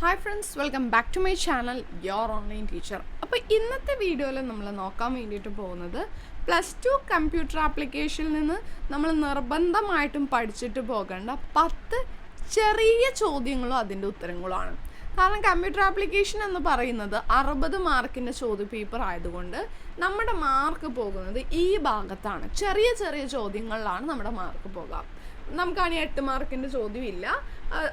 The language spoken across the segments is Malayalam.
Hi friends welcome back to my channel your online teacher അപ്പോൾ ഇന്നത്തെ വീഡിയോയിൽ നമ്മൾ നോക്കാൻ വേണ്ടിയിട്ട് പോകുന്നത് പ്ലസ് ടു കമ്പ്യൂട്ടർ ആപ്ലിക്കേഷനിൽ നിന്ന് നമ്മൾ നിർബന്ധമായിട്ടും പഠിച്ചിട്ട് പോകേണ്ട പത്ത് ചെറിയ ചോദ്യങ്ങളും അതിന്റെ ഉത്തരങ്ങളുമാണ് കാരണം കമ്പ്യൂട്ടർ ആപ്ലിക്കേഷൻ എന്ന് പറയുന്നത് അറുപത് മാർക്കിന്റെ ചോദ്യ പേപ്പർ ആയതുകൊണ്ട് നമ്മുടെ മാർക്ക് പോകുന്നത് ഈ ഭാഗത്താണ്. ചെറിയ ചെറിയ ചോദ്യങ്ങളിലാണ് നമ്മുടെ മാർക്ക് പോകുക. നമുക്കാണെങ്കിൽ എട്ട് മാർക്കിന്റെ ചോദ്യമില്ല.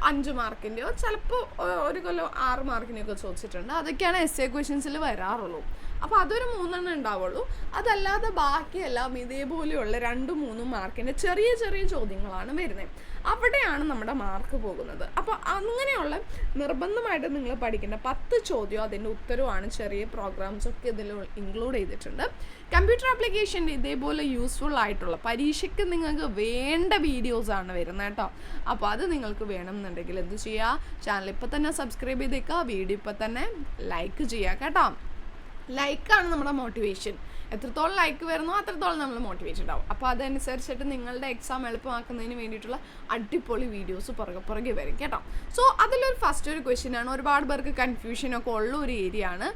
അഞ്ച് മാർക്കിന്റെയോ ചിലപ്പോൾ ഒരു കൊല്ലം ആറ് മാർക്കിന്റെയൊക്കെ ചോദിച്ചിട്ടുണ്ട്. അതൊക്കെയാണ് എസ് എ ക്വസ്റ്റ്യൻസിൽ വരാറുള്ളൂ. അപ്പോൾ അതൊരു മൂന്നെണ്ണം ഉണ്ടാവുള്ളൂ. അതല്ലാതെ ബാക്കിയെല്ലാം ഇതേപോലെയുള്ള രണ്ട് മൂന്നും മാർക്കിന്റെ ചെറിയ ചെറിയ ചോദ്യങ്ങളാണ് വരുന്നത് അവിടെയാണ് നമ്മുടെ മാർക്ക് പോകുന്നത്. അപ്പോൾ അങ്ങനെയുള്ള നിർബന്ധമായിട്ട് നിങ്ങൾ പഠിക്കേണ്ട പത്ത് ചോദ്യം അതിന്റെ ഉത്തരവാണ് ചെറിയ പ്രോഗ്രാംസ് ഒക്കെ ഇതിൽ ഇൻക്ലൂഡ് ചെയ്തിട്ടുണ്ട്. കമ്പ്യൂട്ടർ ആപ്ലിക്കേഷന്റെ ഇതേപോലെ യൂസ്ഫുൾ ആയിട്ടുള്ള പരീക്ഷയ്ക്ക് നിങ്ങൾക്ക് വേണ്ട വീഡിയോസാണ് വരുന്നത് കേട്ടോ. അപ്പോൾ അത് നിങ്ങൾക്ക് വേണമെന്നുണ്ടെങ്കിൽ എന്ത് ചെയ്യുക ചാനൽ ഇപ്പോൾ തന്നെ സബ്സ്ക്രൈബ് ചെയ്തേക്കുക വീഡിയോ ഇപ്പോൾ തന്നെ ലൈക്ക് ചെയ്യുക കേട്ടോ. ലൈക്കാണ് നമ്മുടെ മോട്ടിവേഷൻ എത്രത്തോളം ലൈക്ക് വരുന്നോ അത്രത്തോളം നമ്മൾ മോട്ടിവേഷൻ ഉണ്ടാവും. അപ്പോൾ അതനുസരിച്ചിട്ട് നിങ്ങളുടെ എക്സാം എളുപ്പമാക്കുന്നതിന് വേണ്ടിയിട്ടുള്ള അടിപൊളി വീഡിയോസ് പുറകെ പുറകെ വരും കേട്ടോ. സോ അതിലൊരു ഫസ്റ്റ് ഒരു ക്വസ്റ്റ്യൻ ആണ്. ഒരുപാട് പേർക്ക് കൺഫ്യൂഷനൊക്കെ ഉള്ള ഒരു ഏരിയ ആണ്.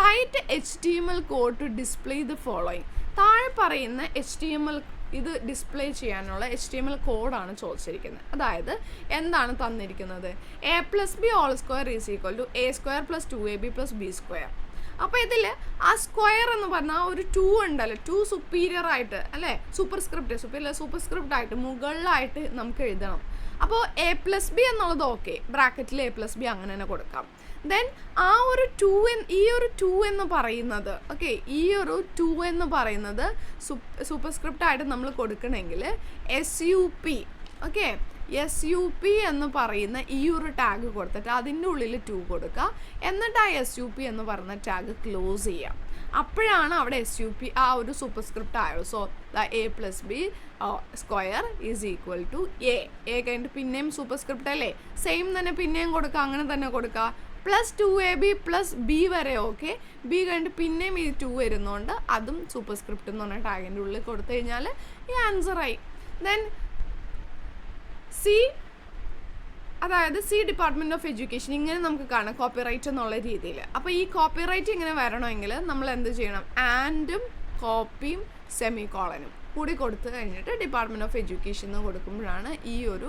Write H T M L code to display the following താഴെ പറയുന്ന എച്ച് ടി എം എൽ ഇത് ഡിസ്പ്ലേ ചെയ്യാനുള്ള എച്ച് ടി എം എൽ കോഡാണ് ചോദിച്ചിരിക്കുന്നത്. അതായത് എന്താണ് തന്നിരിക്കുന്നത്? A plus B whole square is equal to A square plus two A B plus B square അപ്പോൾ ഇതിൽ ആ സ്ക്വയർ എന്ന് പറഞ്ഞാൽ ഒരു ടു ഉണ്ടല്ലോ ടു സുപ്പീരിയർ ആയിട്ട് അല്ലേ? Superscript superior superscript ആയിട്ട് മുകളിലായിട്ട് നമുക്ക് എഴുതണം. അപ്പോൾ എ പ്ലസ് ബി എന്നുള്ളത് ഓക്കെ ബ്രാക്കറ്റിൽ എ പ്ലസ് ബി അങ്ങനെ തന്നെ കൊടുക്കാം. ദെൻ ആ ഒരു ടു എൻ ഈ ഒരു ടു എന്ന് പറയുന്നത് ഓക്കെ ഈ ഒരു ടു എന്ന് പറയുന്നത് സൂപ്പർ സ്ക്രിപ്റ്റ് ആയിട്ട് നമ്മൾ കൊടുക്കണമെങ്കിൽ S U P okay S U P എന്ന് പറയുന്ന ഈ ഒരു ടാഗ് കൊടുത്തിട്ട് അതിന്റെ ഉള്ളിൽ ടു കൊടുക്കുക എന്നിട്ട് ആ എസ് യു പി എന്ന് പറയുന്ന ടാഗ് ക്ലോസ് ചെയ്യാം. അപ്പോഴാണ് അവിടെ എസ് യു പി ആ ഒരു സൂപ്പർ സ്ക്രിപ്റ്റ് ആയത് so the A plus B square is equal to A A കഴിഞ്ഞിട്ട് പിന്നെയും സൂപ്പർ സ്ക്രിപ്റ്റ് അല്ലേ? സെയിം തന്നെ പിന്നെയും കൊടുക്കുക അങ്ങനെ തന്നെ കൊടുക്കുക plus two A B plus B വരെ ഓക്കെ ബി കഴിഞ്ഞിട്ട് പിന്നെയും ഈ ടു വരുന്നതുകൊണ്ട് അതും സൂപ്പർ സ്ക്രിപ്റ്റ് എന്ന് പറഞ്ഞ ടാഗിന്റെ ഉള്ളിൽ കൊടുത്തു കഴിഞ്ഞാൽ ഈ ആൻസറായി ദെൻ സി അതായത് സി ഡിപ്പാർട്ട്മെന്റ് ഓഫ് എഡ്യൂക്കേഷൻ ഇങ്ങനെ നമുക്ക് കാണാം കോപ്പിറൈറ്റ് എന്നുള്ള രീതിയിൽ അപ്പോൾ ഈ കോപ്പിറൈറ്റ് ഇങ്ങനെ വരണമെങ്കിൽ നമ്മൾ എന്ത് ചെയ്യണം? ആൻഡും കോപ്പിയും സെമി കോളനും കൂടി കൊടുത്തു കഴിഞ്ഞിട്ട് ഡിപ്പാർട്ട്മെന്റ് ഓഫ് എഡ്യൂക്കേഷൻ എന്ന് കൊടുക്കുമ്പോഴാണ് ഈ ഒരു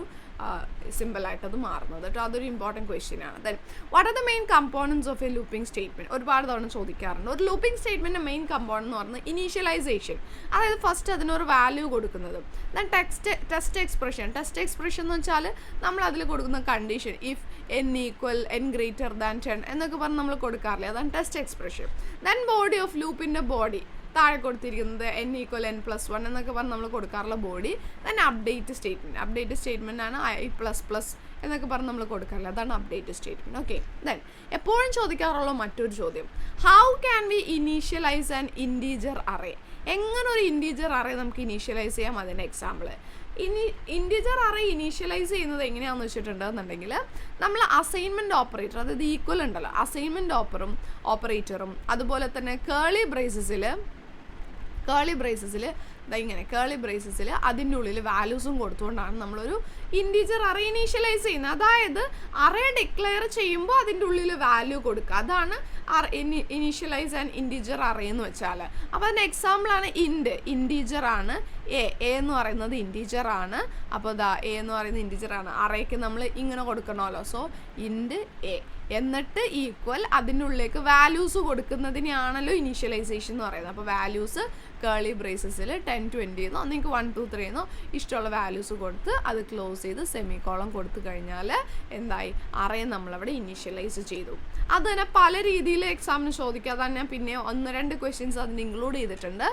സിമ്പിളായിട്ട് അത് മാറുന്നത്. കേട്ടോ അതൊരു ഇമ്പോർട്ടന്റ് ക്വസ്റ്റ്യൻ ആണ്. Then what are the main components of a looping statement ഒരുപാട് തവണ ചോദിക്കാറുണ്ട്. ഒരു ലൂപ്പിംഗ് സ്റ്റേറ്റ്മെന്റ് മെയിൻ കമ്പോണൻ എന്ന് പറഞ്ഞാൽ ഇനീഷ്യലൈസേഷൻ അതായത് ഫസ്റ്റ് അതിനൊരു വാല്യൂ കൊടുക്കുന്നത്. Then text test expression test expression എന്ന് വെച്ചാൽ നമ്മൾ അതിൽ കൊടുക്കുന്ന condition if N equal N greater than ten എന്നൊക്കെ പറഞ്ഞ് നമ്മൾ കൊടുക്കാറില്ല? അതാണ് test expression then body of ലൂപ്പിന്റെ ബോഡി താഴെ കൊടുത്തിരിക്കുന്നത് N equal N plus one എന്നൊക്കെ പറഞ്ഞ് നമ്മൾ കൊടുക്കാറുള്ള body then update statement update statement ആണ് ഐ പ്ലസ് പ്ലസ് എന്നൊക്കെ പറഞ്ഞ് നമ്മൾ കൊടുക്കാറില്ല അതാണ് അപ്ഡേറ്റ് സ്റ്റേറ്റ്മെന്റ് ഓക്കെ ദെൻ എപ്പോഴും ചോദിക്കാറുള്ള മറ്റൊരു ചോദ്യം. How can we initialize an integer array എങ്ങനെ ഒരു ഇന്റീജർ അറേ നമുക്ക് ഇനീഷ്യലൈസ് ചെയ്യാം അതിന്റെ എക്സാമ്പിൾ ഇനി ഇന്റീജർ അറേ ഇനീഷ്യലൈസ് ചെയ്യുന്നത് എങ്ങനെയാണെന്ന് വെച്ചിട്ടുണ്ടെന്നുണ്ടെങ്കിൽ നമ്മൾ അസൈൻമെന്റ് ഓപ്പറേറ്റർ അതായത് ഈക്വൽ ഉണ്ടല്ലോ. അസൈൻമെന്റ് ഓപ്പറും ഓപ്പറേറ്ററും അതുപോലെ തന്നെ കേളി ബ്രേസസിൽ കേളി ബ്രേസസിൽ ഇങ്ങനെ കേളി ബ്രേസസിൽ അതിന്റെ ഉള്ളിൽ വാല്യൂസും കൊടുത്തുകൊണ്ടാണ് നമ്മളൊരു ഇന്റീജർ അറേ ഇനീഷ്യലൈസ് ചെയ്യുന്നത്. അതായത് അറേ ഡിക്ലെയർ ചെയ്യുമ്പോൾ അതിന്റെ ഉള്ളിൽ വാല്യൂ കൊടുക്കുക. അതാണ് ഇനീഷ്യലൈസ് ആൻഡ് ഇന്റീജർ അറേ എന്ന് വെച്ചാൽ. അപ്പോൾ അതിന്റെ എക്സാമ്പിളാണ് ഇൻഡ് ഇന്റീജർ ആണ് എ എ എന്ന് പറയുന്നത് ഇന്റീജർ ആണ്. അപ്പോൾ ദാ എ എന്ന് പറയുന്നത് ഇന്റീജർ ആണ്. അറേക്ക് നമ്മൾ ഇങ്ങനെ കൊടുക്കണമല്ലോ. സോ ഇൻഡ് എ എന്നിട്ട് ഈക്വൽ അതിന്റെ ഉള്ളിലേക്ക് വാല്യൂസ് കൊടുക്കുന്നതിനെയാണല്ലോ ഇനീഷ്യലൈസേഷൻ എന്ന് പറയുന്നത്. അപ്പോൾ വാല്യൂസ് കേളി ബ്രേസസിൽ ടെൻ ട്വന്റി എന്നോ നിങ്ങൾക്ക് വൺ ടു ത്രീ എന്നോ ഇഷ്ടമുള്ള വാല്യൂസ് കൊടുത്ത് അത് ക്ലോസ് ചെയ്ത് സെമി കോളം കൊടുത്തു കഴിഞ്ഞാൽ എന്തായി? അറേ നമ്മളവിടെ ഇനീഷ്യലൈസ് ചെയ്തു. അത് തന്നെ പല രീതിയിൽ എക്സാമിന് ചോദിക്കാതെ തന്നെ പിന്നെ ഒന്ന് രണ്ട് ക്വസ്റ്റ്യൻസ് അതിന് ഇൻക്ലൂഡ് ചെയ്തിട്ടുണ്ട്.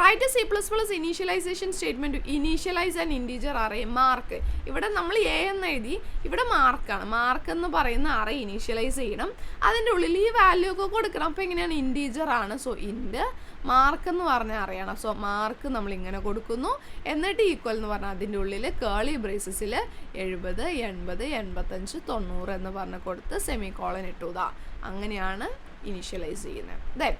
Write C plus plus initialization statement initialize and integer array mark ഇവിടെ നമ്മൾ എ എന്ന് എഴുതി ഇവിടെ മാർക്കാണ് മാർക്ക് എന്ന് പറയുന്ന അറേ ഇനീഷ്യലൈസ് ചെയ്യണം. അതിന്റെ ഉള്ളിൽ ഈ വാല്യൂ ഒക്കെ കൊടുക്കണം. അപ്പോൾ എങ്ങനെയാണ്? ഇന്റീജർ ആണ്. സോ ഇൻഡ് മാർക്ക് എന്ന് പറഞ്ഞാൽ അറിയണം സോ മാർക്ക് നമ്മൾ ഇങ്ങനെ കൊടുക്കുന്നു. എന്നിട്ട് ഈക്വൽ എന്ന് പറഞ്ഞാൽ അതിന്റെ ഉള്ളിൽ കേളി ബ്രേസസിൽ എഴുപത് എൺപത് എൺപത്തഞ്ച് തൊണ്ണൂറ് എന്ന് പറഞ്ഞ് കൊടുത്ത് സെമി കോളൻ ഇട്ടുതാ അങ്ങനെയാണ് ഇനീഷ്യലൈസ് ചെയ്യുന്നത്. Then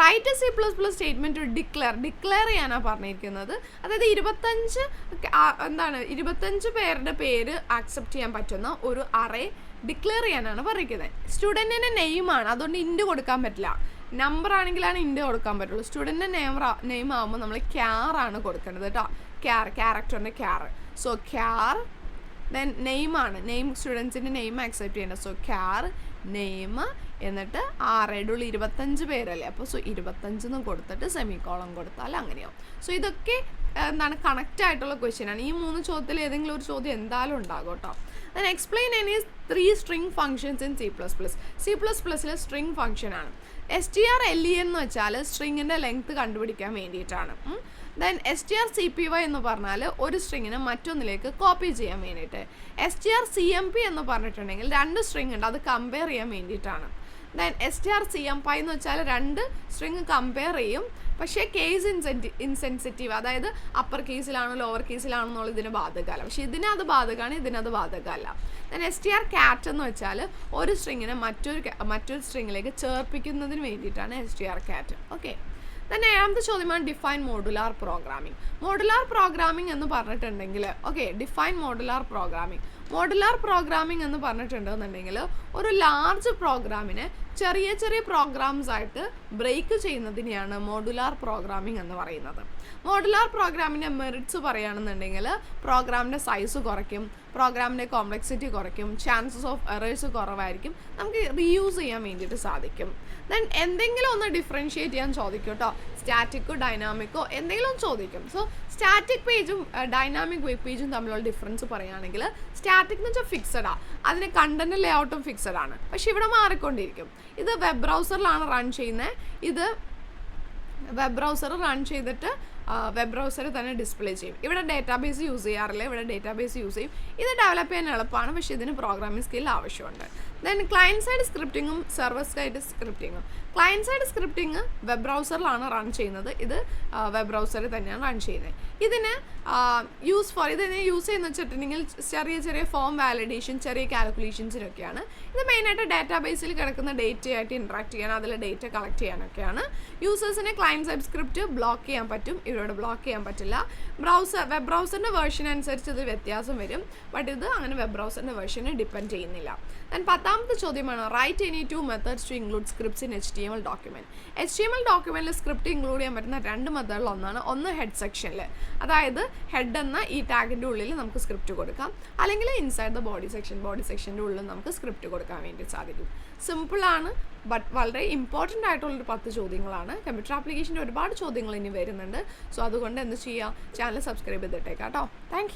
write C plus plus statement declare declare ചെയ്യാനാണ് പറഞ്ഞിരിക്കുന്നത്. അതായത് ഇരുപത്തഞ്ച് എന്താണ് ഇരുപത്തഞ്ച് പേരുടെ പേര് ആക്സെപ്റ്റ് ചെയ്യാൻ പറ്റുന്ന ഒരു അറേ ഡിക്ലെയർ ചെയ്യാനാണ് പറഞ്ഞിരിക്കുന്നത്. സ്റ്റുഡന്റിന്റെ നെയിമാണ് അതുകൊണ്ട് ഇൻഡ് കൊടുക്കാൻ പറ്റില്ല. നമ്പർ ആണെങ്കിലാണ് ഇൻഡ് കൊടുക്കാൻ പറ്റുള്ളൂ. സ്റ്റുഡന്റിന്റെ നെയിം നെയിം ആകുമ്പോൾ നമ്മൾ ക്യാർ ആണ് കൊടുക്കേണ്ടത് കേട്ടോ. ക്യാർ ക്യാരക്ടറിന്റെ ക്യാർ സോ ക്യാർ ദെൻ നെയിമാണ് നെയിം സ്റ്റുഡൻസിന്റെ നെയിം ആക്സെപ്റ്റ് ചെയ്യേണ്ടത് സോ ക്യാർ നെയിം എന്നിട്ട് ആറേടെ ഉള്ളിൽ ഇരുപത്തഞ്ച് പേരല്ലേ? അപ്പോൾ സോ ഇരുപത്തഞ്ചെന്ന് കൊടുത്തിട്ട് സെമി കോളം കൊടുത്താൽ അങ്ങനെയാവും. സോ ഇതൊക്കെ എന്താണ് കണക്റ്റ് ആയിട്ടുള്ള ക്വസ്റ്റ്യൻ ആണ്. ഈ മൂന്ന് ചോദ്യത്തിൽ ഏതെങ്കിലും ഒരു ചോദ്യം എന്തായാലും ഉണ്ടാകും കേട്ടോ then explain any three string functions in C plus plus C plus പ്ലസ്സിലെ string function ആണ്. S T R L E എന്ന് വെച്ചാൽ സ്ട്രിങ്ങിന്റെ ലെങ്ത് കണ്ടുപിടിക്കാൻ വേണ്ടിയിട്ടാണ്. Then S T R C P Y എന്ന് പറഞ്ഞാൽ ഒരു സ്ട്രിങ്ങിനെ മറ്റൊന്നിലേക്ക് കോപ്പി ചെയ്യാൻ വേണ്ടിയിട്ട്. S T R C M P എന്ന് പറഞ്ഞിട്ടുണ്ടെങ്കിൽ രണ്ട് സ്ട്രിങ് ഉണ്ട് അത് കമ്പയർ ചെയ്യാൻ വേണ്ടിയിട്ടാണ്. Then S T R C M pi എന്ന് വെച്ചാൽ രണ്ട് സ്ട്രിങ് കമ്പയർ ചെയ്യും. പക്ഷേ കേസ് ഇൻസെന്റി ഇൻസെൻസിറ്റീവ് അതായത് അപ്പർ കേസിലാണോ ലോവർ കേസിലാണോ എന്നുള്ളത് ഇതിന് ബാധകമല്ല. പക്ഷേ ഇതിനത് ബാധകമാണ് ഇതിനത് ബാധകമല്ല. Then S T R cat എന്ന് വെച്ചാൽ ഒരു സ്ട്രിങ്ങിനെ മറ്റൊരു മറ്റൊരു സ്ട്രിങ്ങിലേക്ക് ചേർപ്പിക്കുന്നതിന് വേണ്ടിയിട്ടാണ് S T R cat okay തന്നെ ഏഴാമത്തെ ചോദ്യമാണ് define modular programming modular programming എന്ന് പറഞ്ഞിട്ടുണ്ടെങ്കിൽ okay define modular programming modular programming എന്ന് പറഞ്ഞിട്ടുണ്ടെന്നുണ്ടെങ്കിൽ ഒരു ലാർജ് പ്രോഗ്രാമിനെ ചെറിയ ചെറിയ പ്രോഗ്രാംസ് ആയിട്ട് ബ്രേക്ക് ചെയ്യുന്നതിനെയാണ് മോഡുലാർ പ്രോഗ്രാമിംഗ് എന്ന് പറയുന്നത്. മോഡുലാർ പ്രോഗ്രാമിന്റെ മെറിറ്റ്സ് പറയുകയാണെന്നുണ്ടെങ്കിൽ പ്രോഗ്രാമിന്റെ സൈസ് കുറയ്ക്കും. പ്രോഗ്രാമിന്റെ കോംപ്ലക്സിറ്റി കുറയ്ക്കും ചാൻസസ് ഓഫ് എറേഴ്സ് കുറവായിരിക്കും നമുക്ക് റീയൂസ് ചെയ്യാൻ വേണ്ടിയിട്ട് സാധിക്കും. ദെൻ എന്തെങ്കിലും ഒന്ന് ഡിഫറൻഷിയേറ്റ് ചെയ്യാൻ ചോദിക്കും കേട്ടോ സ്റ്റാറ്റിക്കോ ഡൈനാമിക്കോ എന്തെങ്കിലും ചോദിക്കും. സോ സ്റ്റാറ്റിക് പേജും ഡൈനാമിക് വെബ് പേജും തമ്മിലുള്ള ഡിഫറൻസ് പറയുകയാണെങ്കിൽ സ്റ്റാറ്റിക് എന്ന് വെച്ചാൽ ഫിക്സഡാ അതിന് കണ്ടന്റ് ലേഔട്ടും ഫിക്സഡ് ആണ്. പക്ഷെ ഇവിടെ മാറിക്കൊണ്ടിരിക്കും. ഇത് വെബ് ബ്രൗസറിലാണ് റൺ ചെയ്യുന്നത് ഇത് വെബ് ബ്രൗസർ റൺ ചെയ്തിട്ട് വെബ് ബ്രൗസറിൽ തന്നെ ഡിസ്പ്ലേ ചെയ്യും. ഇവിടെ ഡേറ്റാബേസ് യൂസ് ചെയ്യാറില്ല. ഇവിടെ ഡേറ്റാബേസ് യൂസ് ചെയ്യും. ഇത് ഡെവലപ്പ് ചെയ്യാൻ എളുപ്പമാണ്. പക്ഷേ ഇതിന് പ്രോഗ്രാമിംഗ് സ്കിൽ ആവശ്യമുണ്ട്. ദെൻ ക്ലയന്റ് സൈഡ് സ്ക്രിപ്റ്റിങ്ങും സെർവർ സൈഡ് സ്ക്രിപ്റ്റിങ്ങും ക്ലയന്റ് സൈഡ് സ്ക്രിപ്റ്റിംഗ് വെബ് ബ്രൗസറിലാണ് റൺ ചെയ്യുന്നത്. ഇത് വെബ് ബ്രൗസറിൽ തന്നെയാണ് റൺ ചെയ്യുന്നത്. ഇതിന് യൂസ് ഫോർ ഇതിനെ യൂസ് ചെയ്യുന്ന വെച്ചിട്ടുണ്ടെങ്കിൽ ചെറിയ ചെറിയ ഫോം വാലിഡേഷൻ ചെറിയ കാൽക്കുലേഷൻസിനൊക്കെയാണ് ഇത് മെയിനായിട്ട് ഡാറ്റാബേസിൽ കിടക്കുന്ന ഡേറ്റയായിട്ട് ഇൻട്രാക്ട് ചെയ്യാൻ അതിൽ ഡേറ്റ കളക്ട് ചെയ്യാനൊക്കെയാണ്. യൂസേഴ്സിനെ ക്ലയന്റ് സൈഡ് സ്ക്രിപ്റ്റ് ബ്ലോക്ക് ചെയ്യാൻ പറ്റും. ഇവരോട് ബ്ലോക്ക് ചെയ്യാൻ പറ്റില്ല. ബ്രൗസർ വെബ് ബ്രൗസറിന്റെ വേർഷൻ അനുസരിച്ച് ഇത് വ്യത്യാസം വരും. ബട്ട് ഇത് അങ്ങനെ വെബ് ബ്രൗസറിന്റെ വേർഷനെ ഡിപ്പെൻഡ് ചെയ്യുന്നില്ല. ദെൻ പത്താമത്തെ ചോദ്യമാണ് write any two methods to include scripts in H T M L document H T M L ഡോക്യുമെന്റിൽ സ്ക്രിപ്റ്റ് ഇൻക്ലൂഡ് ചെയ്യാൻ പറ്റുന്ന രണ്ട് മെത്തേഡിൽ ഒന്നാണ്. ഒന്ന് ഹെഡ് സെക്ഷനിൽ അതായത് ഹെഡ് എന്ന ഈ ടാഗിന്റെ ഉള്ളിൽ നമുക്ക് സ്ക്രിപ്റ്റ് കൊടുക്കാം. അല്ലെങ്കിൽ inside the body section body സെക്ഷന്റെ ഉള്ളിൽ നമുക്ക് സ്ക്രിപ്റ്റ് കൊടുക്കാൻ വേണ്ടി സാധിക്കും. സിമ്പിളാണ് ബട്ട് വളരെ ഇമ്പോർട്ടന്റ് ആയിട്ടുള്ളൊരു പത്ത് ചോദ്യങ്ങളാണ്. കമ്പ്യൂട്ടർ ആപ്ലിക്കേഷന്റെ ഒരുപാട് ചോദ്യങ്ങൾ ഇനി വരുന്നുണ്ട്. സോ അതുകൊണ്ട് എന്ത് ചെയ്യുക ചാനൽ സബ്സ്ക്രൈബ് ചെയ്തിട്ടേക്കാം കേട്ടോ. താങ്ക്